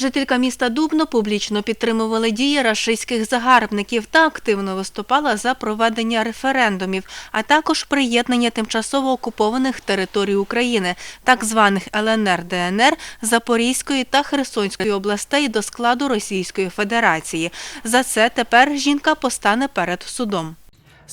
Жителька міста Дубно публічно підтримувала дії рашистських загарбників та активно виступала за проведення референдумів, а також приєднання тимчасово окупованих територій України, так званих ЛНР, ДНР, Запорізької та Херсонської областей до складу Російської Федерації. За це тепер жінка постане перед судом.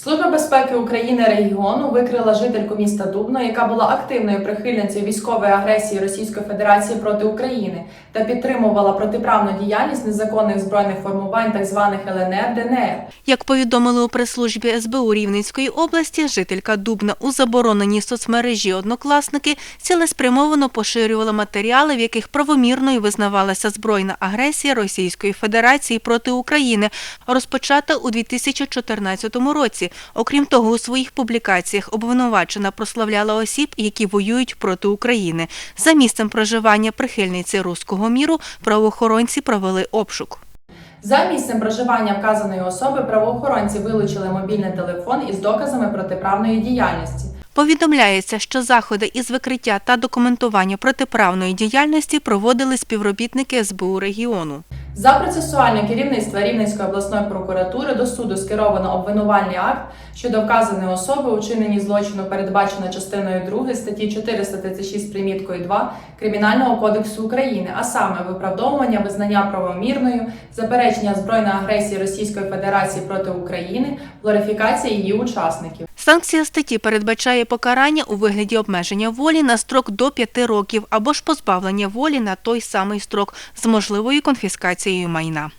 Служба безпеки України регіону викрила жительку міста Дубно, яка була активною прихильницею військової агресії Російської Федерації проти України та підтримувала протиправну діяльність незаконних збройних формувань так званих ЛНР ДНР. Як повідомили у прес-службі СБУ Рівненської області, жителька Дубна у забороненій соцмережі «Однокласники» цілеспрямовано поширювала матеріали, в яких правомірною визнавалася збройна агресія Російської Федерації проти України, розпочата у 2014 році. Окрім того, у своїх публікаціях обвинувачена прославляла осіб, які воюють проти України. За місцем проживання прихильниці руського міру правоохоронці провели обшук. За місцем проживання вказаної особи правоохоронці вилучили мобільний телефон із доказами протиправної діяльності. Повідомляється, що заходи із викриття та документування протиправної діяльності проводили співробітники СБУ регіону. За процесуальне керівництво Рівненської обласної прокуратури до суду скеровано обвинувальний акт щодо вказаної особи у злочину, передбачено частиною 2 статті 436 приміткою 2 Кримінального кодексу України, а саме виправдовування визнання правомірною, заперечення збройної агресії Російської Федерації проти України, глорифікація її учасників. Санкція статті передбачає покарання у вигляді обмеження волі на строк до 5 років або ж позбавлення волі на той самий строк з можливою конфіскацією майна.